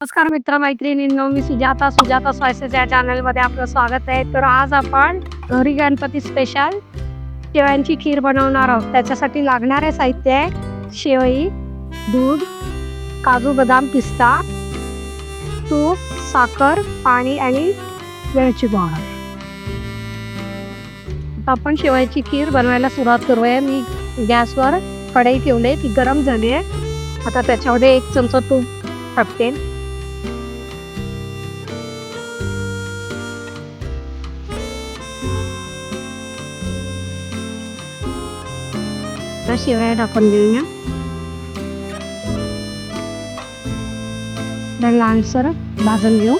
नमस्कार मित्र मैत्रिणींनो मी सुजाता सुजाता स्पायसेस या चॅनलमध्ये आपलं स्वागत आहे. तर आज आपण घरी गणपती स्पेशल शेवयांची खीर बनवणार आहोत. त्याच्यासाठी लागणारे साहित्य आहे शेवई दूध काजू बदाम पिस्ता तूप साखर पाणी आणि वेळची पावडर आपण शेवयाची खीर बनवायला सुरुवात करूया. मी गॅसवर कढई ठेवले ती गरम झाली आहे. आता त्याच्यामध्ये एक चमचा तूप टाकते. आता शेवया टाकून घेऊया तर लालसर भाजून घेऊ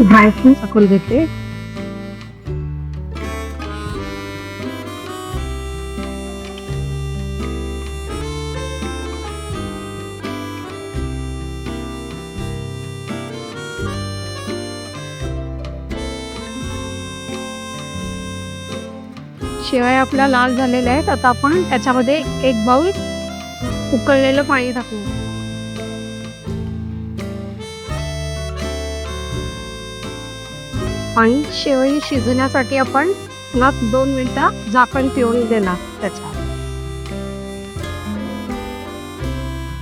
ड्रायफ्रूट टाकून देते शेवया आपल्या लाल झालेल्या आहेत. आता आपण त्याच्यामध्ये एक बाउल उकळलेलं पाणी टाकू आणि शेवई शिजण्यासाठी आपण पुन्हा दोन मिनिटं झाकण ठेवून देणार त्याच्या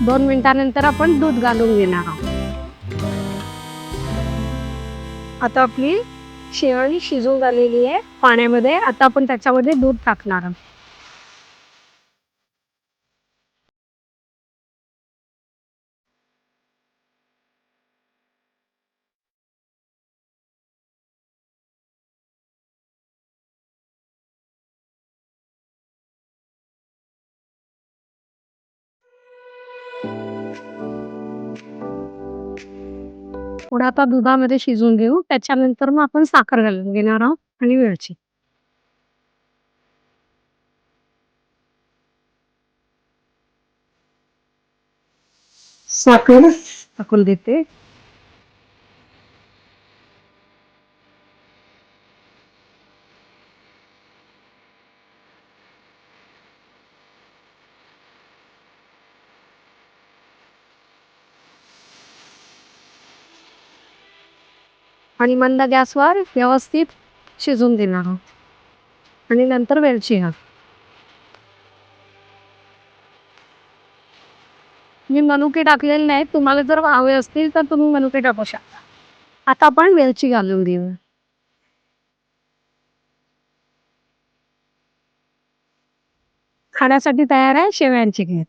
दोन मिनिटानंतर आपण दूध घालून घेणार आहोत. आता आपली शेवई शिजून झालेली आहे पाण्यामध्ये. आता आपण त्याच्यामध्ये दूध टाकणार आहोत. थोडं आता दुधामध्ये शिजून घेऊ. त्याच्यानंतर मग आपण साखर घालून घेणार आहोत आणि वेळची साखर? टाकून देते. आणि मंद गॅसवर व्यवस्थित शिजून देणार आहोत. आणि नंतर वेलची हा मी मनुके टाकलेले नाहीत. तुम्हाला जर हवे असतील तर तुम्ही मनुके टाकू शकता. आता आपण वेलची घालून देऊ. खाण्यासाठी तयार आहे शेवयांची घेत.